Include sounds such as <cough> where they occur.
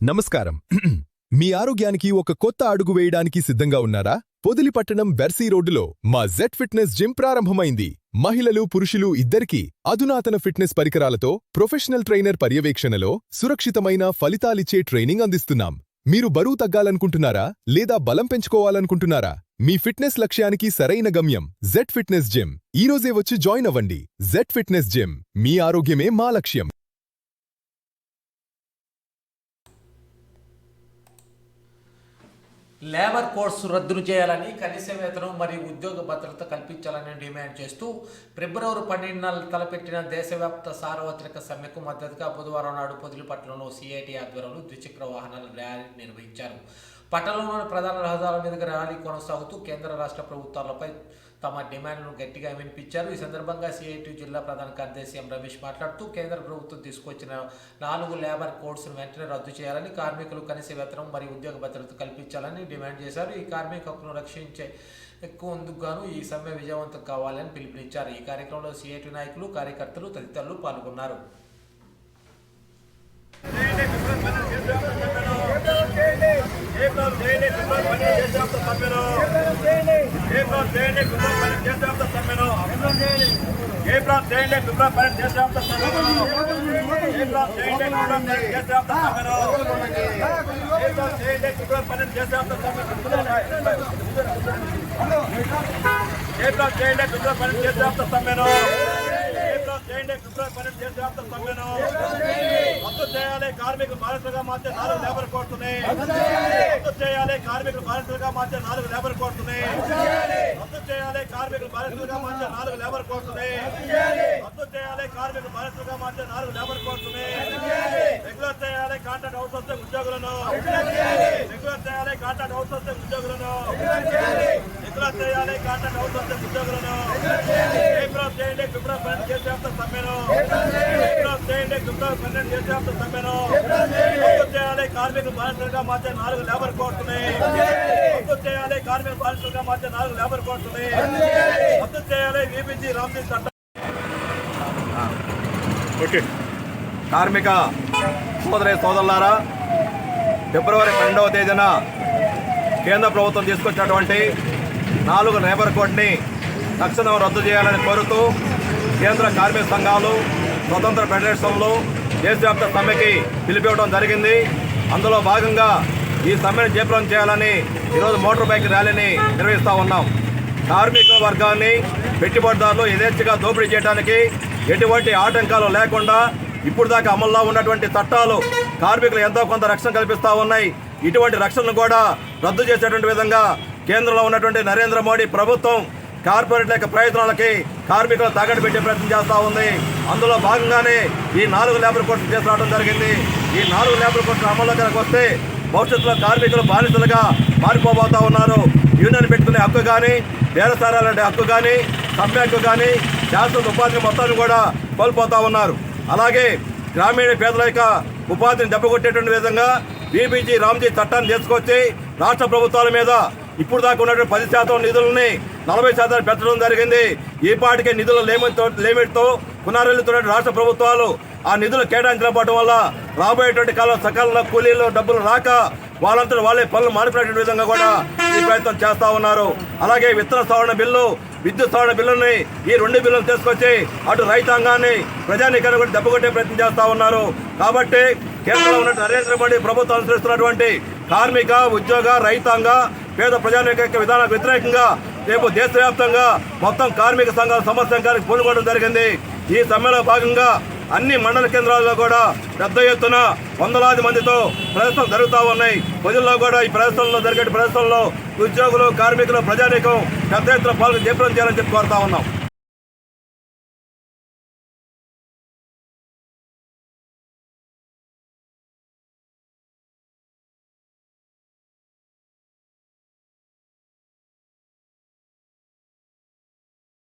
నమస్కారం. <clears throat> మీ ఆరోగ్యానికి ఒక కొత్త అడుగు వేయడానికి సిద్ధంగా ఉన్నారా? పొదిలిపట్టణం బెర్సీ రోడ్డులో మా జెట్ ఫిట్నెస్ జిమ్ ప్రారంభమైంది. మహిళలు పురుషులు ఇద్దరికీ అధునాతన ఫిట్నెస్ పరికరాలతో ప్రొఫెషనల్ ట్రైనర్ పర్యవేక్షణలో సురక్షితమైన ఫలితాలిచ్చే ట్రైనింగ్ అందిస్తున్నాం. మీరు బరువు తగ్గాలనుకుంటున్నారా? లేదా బలం పెంచుకోవాలనుకుంటున్నారా? మీ ఫిట్నెస్ లక్ష్యానికి సరైన గమ్యం జెట్ ఫిట్నెస్ జిమ్. ఈరోజే వచ్చి జాయిన్ అవ్వండి. Jet fitness gym. మీ ఆరోగ్యమే మా లక్ష్యం. లేబర్ కోడ్స్ రద్దు చేయాలని కనీస వేతనం మరియు ఉద్యోగ భద్రత కల్పించాలని డిమాండ్ చేస్తూ ఫిబ్రవరి పన్నెండున తలపెట్టిన దేశవ్యాప్త సార్వత్రిక సమ్మెకు మద్దతుగా బుధవారం నాడు పొదిలిపట్నంలో సిఐటి ఆధ్వర్యంలో ద్విచక్ర వాహనాల ర్యాలీ నిర్వహించారు. పట్టణంలోని ప్రధాన రహదారుల మీదుగా ర్యాలీ కొనసాగుతూ కేంద్ర రాష్ట్ర ప్రభుత్వాలపై తమ డిమాండ్లను గట్టిగా వినిపించారు. ఈ సందర్భంగా సిఐటి జిల్లా ప్రధాన కార్యదర్శి ఎం రమేష్ మాట్లాడుతూ కేంద్ర ప్రభుత్వం తీసుకొచ్చిన నాలుగు లేబర్ కోడ్స్ను వెంటనే రద్దు చేయాలని కార్మికులు కనీస వేతనం మరియు ఉద్యోగ భద్రత కల్పించాలని డిమాండ్ చేశారు. ఈ కార్మిక హక్కును రక్షించే ఎక్కువ గాను ఈ సమ్మె విజయవంతం కావాలని పిలుపునిచ్చారు. ఈ కార్యక్రమంలో సిఐటి నాయకులు కార్యకర్తలు తదితరులు పాల్గొన్నారు. ఏప్రాం చేయండి ఫిబ్రవరి పన్నెండు దేశవ్యాప్త సమ్మెను చేయండి ఫిబ్రవరి పన్నెండు దేశవ్యాప్త సమ్మెను ఏప్రాం చేయండి ఫిబ్రవరి పన్నెండు దేశవ్యాప్త సమ్మెను ఏప్రాం చేయండి ఫిబ్రవరి పన్నెండు దేశవ్యాప్త సమ్మెను ఏప్రాం చేయండి ఫిబ్రవరి పన్నెండు దేశవ్యాప్త సమ్మెను కార్మికులు బాధితులుగా మార్చే నాలుగు లేబర్ కోర్టుని రద్దు చేయాలి. కార్మికులు బాధితులుగా మార్చే నాలుగు లేబర్ కోర్టుని రద్దు చేయాలి. కార్మికులు బాధితులుగా మార్చే నాలుగు లేబర్ కోర్టుని రద్దు చేయాలి. కార్మికులు బాధితులుగా మార్చే నాలుగు లేబర్ కోర్టుని రెగ్యులర్ చేయాలి. కాంట్రాక్ట్ అవుట్ సోర్సింగ్ ఉద్యోగులను కాంట్రాక్ట్ అవుట్ సోర్సింగ్ ఉద్యోగులను. రెగ్యులర్ చేయాలి కాంట్రాక్ట్ అవుట్ సోర్సింగ్ ఉద్యోగులను. ఏప్రిల్ చేయండి ఫిబ్రవరి పన్నెండు దేశవ్యాప్త సమ్మెను. ఏప్రిల్ చేయండి ఫిబ్రవరి పన్నెండు దేశవ్యాప్త సమ్మెను. రద్దు చేయాలి కార్మిక బాధితులుగా మార్చే నాలుగు లేబర్ కోర్టుని రద్దు చేయాలి కార్మిక బాధితులుగా మార్చే నాలుగు లేబర్ కోర్టుని రద్దు చేయాలి విబిజి రామ్జీ చట్టం. కార్మిక సోదరి సోదరులారా ఫిబ్రవరి పన్నెండవ తేదీన కేంద్ర ప్రభుత్వం తీసుకొచ్చినటువంటి నాలుగు లేబర్ కోడ్ని తక్షణం రద్దు చేయాలని కోరుతూ కేంద్ర కార్మిక సంఘాలు స్వతంత్ర ఫెడరేషన్లు దేశవ్యాప్త సమ్మెకి పిలిపివ్వడం జరిగింది. అందులో భాగంగా ఈ సమ్మెను జయప్రదం చేయాలని ఈరోజు మోటార్ బైక్ ర్యాలీని నిర్వహిస్తూ ఉన్నాం. కార్మిక వర్గాన్ని పెట్టుబడిదారులు యథేచ్ఛగా దోపిడీ చేయడానికి ఎటువంటి ఆటంకాలు లేకుండా ఇప్పుడు దాకా అమల్లో ఉన్నటువంటి చట్టాలు కార్మికులు ఎంతో కొంత రక్షణ కల్పిస్తూ ఉన్నాయి. ఇటువంటి రక్షణను కూడా రద్దు చేసేటువంటి విధంగా కేంద్రంలో ఉన్నటువంటి నరేంద్ర మోడీ ప్రభుత్వం కార్పొరేట్ల యొక్క ప్రయత్నాలకి కార్మికులు తాగట్టు పెట్టే ప్రయత్నం చేస్తూ ఉంది. అందులో భాగంగానే ఈ నాలుగు లేబర్ కోర్టులు తీసుకురావడం జరిగింది. ఈ నాలుగు లేబర్ కోర్టులు అమల్లో కనుక వస్తే భవిష్యత్తులో కార్మికులు బాధితులుగా మారిపోబోతా ఉన్నారు. యూనియన్ పెట్టుకునే హక్కు కానీ బేరసారాలంటే హక్కు కానీ సమ్మె హక్కు కానీ శాశ్వత ఉపాధిని మొత్తాన్ని కూడా కోల్పోతా ఉన్నారు. అలాగే గ్రామీణ పేదల యొక్క ఉపాధిని దెబ్బకొట్టేటువంటి విధంగా బీబీజీ రామ్జీ చట్టాన్ని తీసుకొచ్చి రాష్ట్ర ప్రభుత్వాల మీద ఇప్పుడు దాకా ఉన్నటువంటి పది శాతం నిధులని నలభై శాతం పెంచడం జరిగింది. ఈ పాటికే నిధుల లేమితో లేమిట్తో రాష్ట్ర ప్రభుత్వాలు ఆ నిధులు కేటాయించకపోవడం వల్ల రాబోయేటువంటి కాలం సకాలంలో కూలీలు డబ్బులు రాక వాళ్ళంతా వాళ్ళే పనులు మారిపోయేటువంటి విధంగా కూడా ఈ ప్రయత్నం చేస్తా ఉన్నారు. అలాగే విత్తన సవరణ బిల్లు విద్యుత్ సవరణ బిల్లుని ఈ రెండు బిల్లులు తీసుకొచ్చి అటు రైతాంగాన్ని ప్రజానీకాన్ని కూడా దెబ్బకొట్టే ప్రయత్నం చేస్తా ఉన్నారు. కాబట్టి కేంద్రంలో ఉన్న నరేంద్ర మోడీ ప్రభుత్వం అనుసరిస్తున్నటువంటి కార్మిక ఉద్యోగ రైతాంగ పేద ప్రజానీక విధానాలకు వ్యతిరేకంగా రేపు దేశవ్యాప్తంగా మొత్తం కార్మిక సంఘాల సమస్య సంఘానికి పూనుకోవడం జరిగింది. ఈ సమ్మెలో భాగంగా అన్ని మండల కేంద్రాల్లో కూడా పెద్ద ఎత్తున వందలాది మందితో ప్రదర్శనలు జరుగుతూ ఉన్నాయి. ప్రజల్లో కూడా ఈ ప్రదర్శనలో జరిగే ప్రదర్శనలో ఉద్యోగులు కార్మికులు ప్రజానీకం పెద్ద ఎత్తున పాల్గొని జయప్రదం చేయాలని చెప్పి కోరుతా ఉన్నాం.